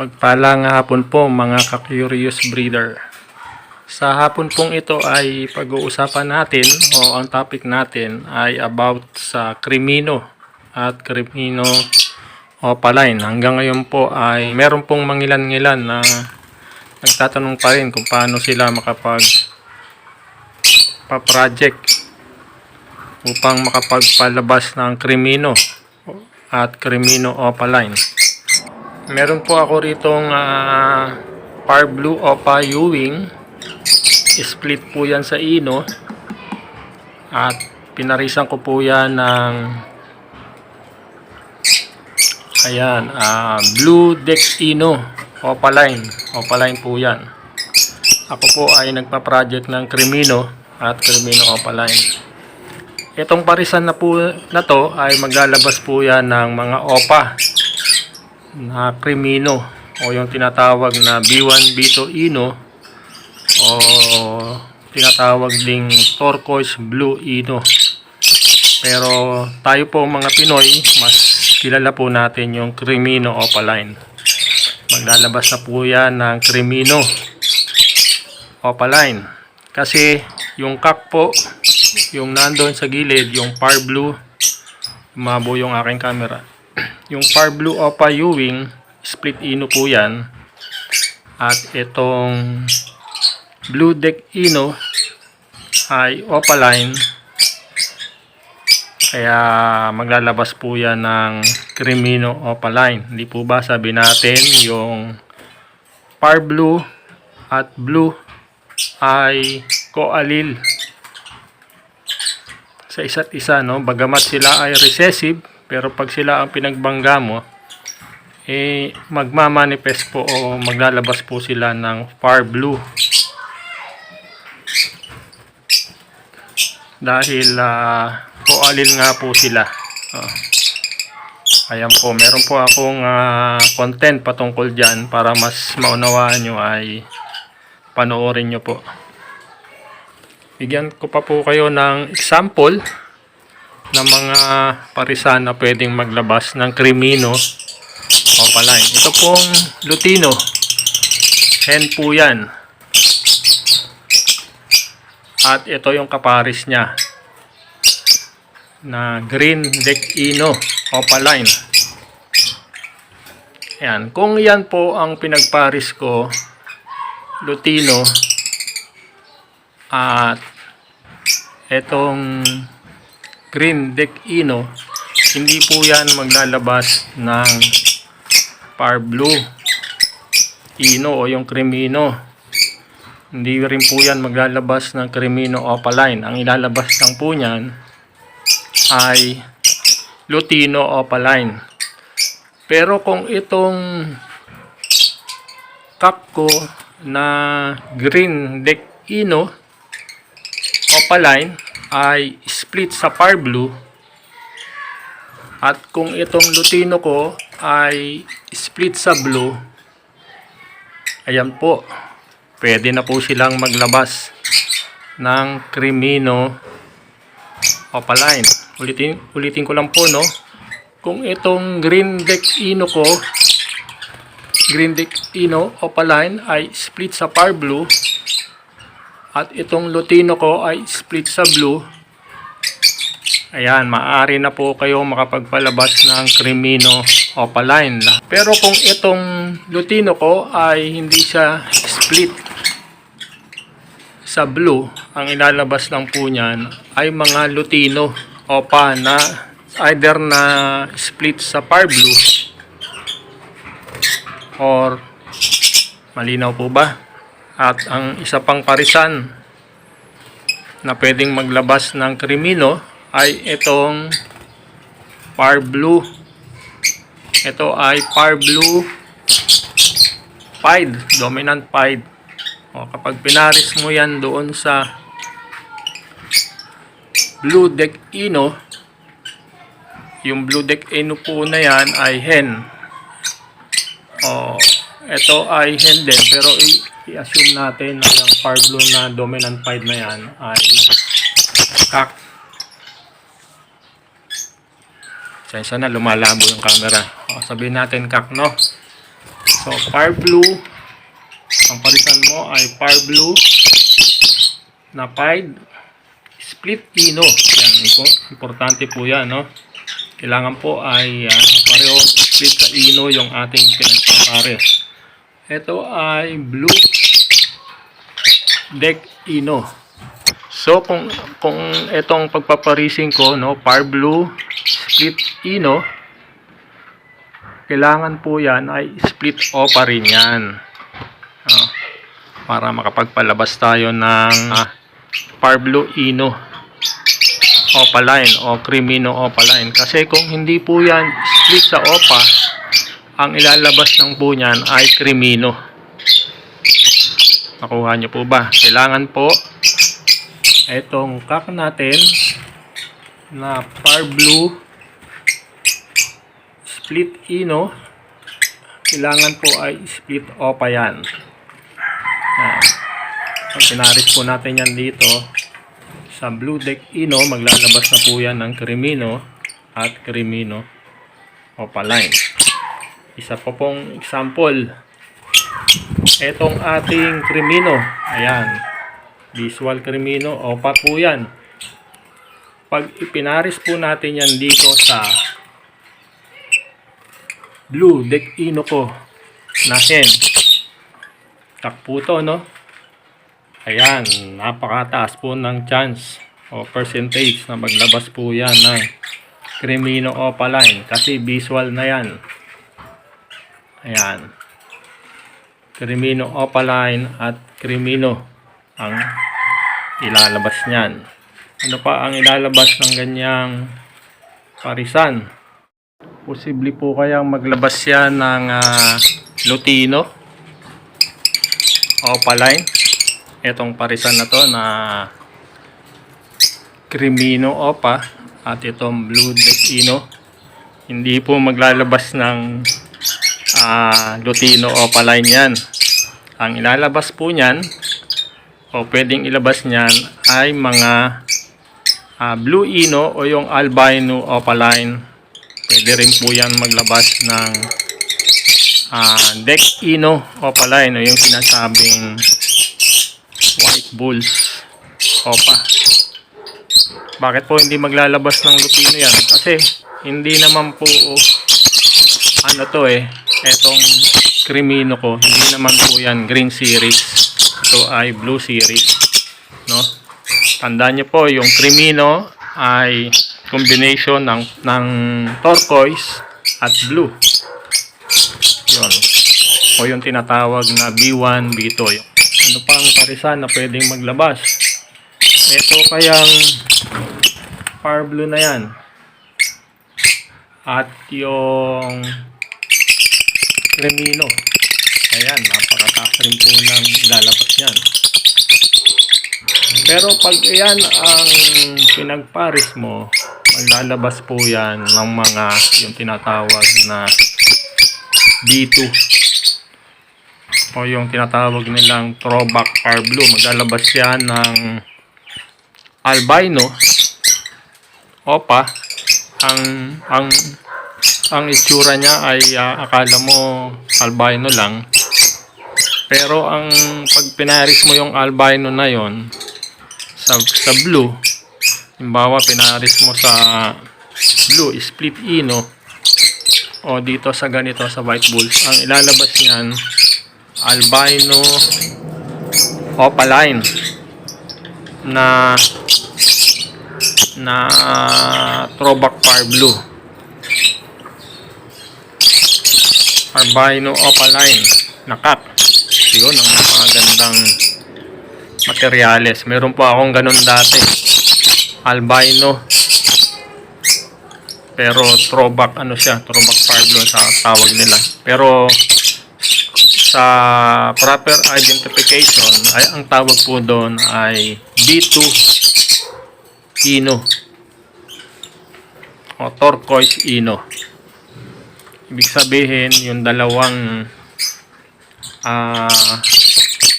Pagpalang hapon po mga ka-curious breeder. Sa hapon pong ito ay pag-uusapan natin o ang topic natin ay about sa Crimino at Crimino opaline. Hanggang ngayon po ay meron pong mangilan-ngilan na nagtatanong pa rin kung paano sila makapag pa-project upang makapagpalabas ng Crimino at Crimino opaline. Meron po ako ritong ah, Par Blue Opa Ewing. Split po yan sa ino. At pinarisan ko po yan ng ayan, ah, Blue Dex Ino Opaline. Opaline po yan. Ako po ay nagpa-project ng Crimino at Crimino Opaline. Itong parisan na po na to ay maglalabas po yan ng mga opa na Crimino o yung tinatawag na B1, B2 Ino o tinatawag ding turquoise blue Ino. Pero tayo po mga Pinoy, mas kilala po natin yung Crimino Opaline. Maglalabas na po yan ng Crimino Opaline. Kasi yung kak po, yung nandoon sa gilid, yung par blue, mabo yung aking camera yung Par Blue Opa Ewing split ino po yan. At itong Blue Deck Ino ay Opaline kaya maglalabas po yan ng Crimino Opaline hindi po ba sabi natin yung Par Blue at Blue ay koalil? Sa isa't isa no? Bagamat sila ay recessive pero pag sila ang pinagbangga mo, eh, magmamanifest po o maglalabas po sila ng far blue. Dahil uh, koalil nga po sila. Oh. Ayan po, meron po akong ah, content patungkol dyan para mas maunawaan nyo ay panoorin nyo po. Bigyan ko pa po kayo ng example ng mga parisan na pwedeng maglabas ng Crimino Opaline. Ito pong Lutino. Hen po yan. At ito yung kaparis niya na Green Deck Ino Opaline. Yan. Kung yan po ang pinagparis ko, Lutino, at itong Green Deck Ino, hindi po yan maglalabas ng Par Blue Ino o yung Crimino. Hindi rin po yan maglalabas ng Crimino Opaline. Ang ilalabas lang po niyan ay Lutino Opaline. Pero kung itong Capco na Green Deck Ino Opaline ay split sa par blue. At kung itong lutino ko ay split sa blue ayan po pwede na po silang maglabas ng Crimino Opaline. Ulitin, ulitin ko lang po no? Kung itong green deck ino ko green deck ino Opaline ay split sa par blue at itong lutino ko ay split sa blue. Ayan, maaari na po kayo makapagpalabas ng Crimino Opaline. Pero kung itong lutino ko ay hindi siya split sa blue, ang ilalabas lang po niyan ay mga lutino opa na either na split sa par blue or malinaw po ba? At ang isa pang parisan na pwedeng maglabas ng krimino ay itong par blue. Ito ay par blue pied, dominant pied. O, kapag pinaris mo yan doon sa blue deck ino, yung blue deck ino po na yan ay hen. O, ito ay hen din, pero i-assume natin na yung par blue na dominant pied na yan ay kak. Sensya na lumalabo yung camera. O, sabihin natin kak, no? So, Fire Blue. Ang palitan mo ay Fire Blue na pied split ino. Yan, impo- importante po yan, no? Kailangan po ay ah, pareho split sa ino yung ating pinagpapares. Ito ay blue deck ino. So kung kung itong pagpaparising ko no, par blue split ino, kailangan po 'yan ay split opa rin 'yan. Ah, para makapagpalabas tayo ng ah, par blue ino opaline o crimino opaline kasi kung hindi po 'yan split sa opa, ang ilalabas ng po niyan ay crimino. Nakuha niyo po ba? Kailangan po itong kak natin na par blue split ino. Kailangan po ay split opa yan. Yan. Pag pinaris po natin yan dito sa blue deck ino maglalabas na po yan ng crimino at crimino opaline isa po pong example etong ating crimino ayan Visual Crimino. Opa po yan. Pag ipinaris po natin yan dito sa blue deck ino ko na hen. Takpo to, no? Ayan, napakataas po ng chance o percentage na maglabas po yan ng Crimino Opaline kasi visual na yan. Ayan. Crimino Opaline at Crimino ang ilalabas niyan. Ano pa ang ilalabas ng ganyang parisan? Posible po kayang maglabas yan ng ah, lutino opaline. Itong parisan na to na crimino opa at itong blue decino. Hindi po maglalabas ng ah, lutino opaline yan. Ang ilalabas po niyan o pwedeng ilabas niyan ay mga ah, blue ino o yung albino opaline. Pwede rin po yan maglabas ng ah, deck ino opaline o yung sinasabing white bulls opa. Bakit po hindi maglalabas ng lutino yan? Kasi hindi naman po ano to eh, etong crimino ko, hindi naman po yan green series. Ito ay blue series. No? Tandaan niyo po, yung crimino ay combination ng, ng turquoise at blue. Yun. O yung tinatawag na B1, B2. Ano pa ang parisan na pwedeng maglabas? Ito kayang far blue na yan. At yung Cremino. Ayan, napakataas rin po ng lalabas yan. Pero pag yan ang pinagparis mo, maglalabas po yan ng mga yung tinatawag na B2 o yung tinatawag nilang throwback far blue. Maglalabas yan ng albino opa ang ang ang itsura niya ay ah, akala mo albino lang. Pero ang pag pinaris mo yung albino na yon sa, sa blue halimbawa pinaris mo sa blue split ino o dito sa ganito sa white bulls ang ilalabas niyan albino opaline na na throwback far blue albino opaline. Na cut yun ang napakagandang materyales. Meron pa akong ganun dati. Albino. Pero throwback ano siya throwback blue sa tawag nila. Pero sa proper identification ay ang tawag po doon ay B2 Ino. O turquoise Ino ibig sabihin yung dalawang ah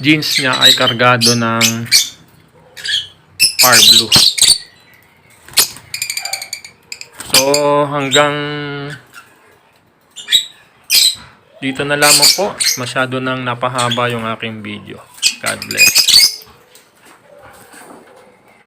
jeans niya ay kargado ng far blue so hanggang dito na lamang po. Masyado nang napahaba yung aking video. God bless.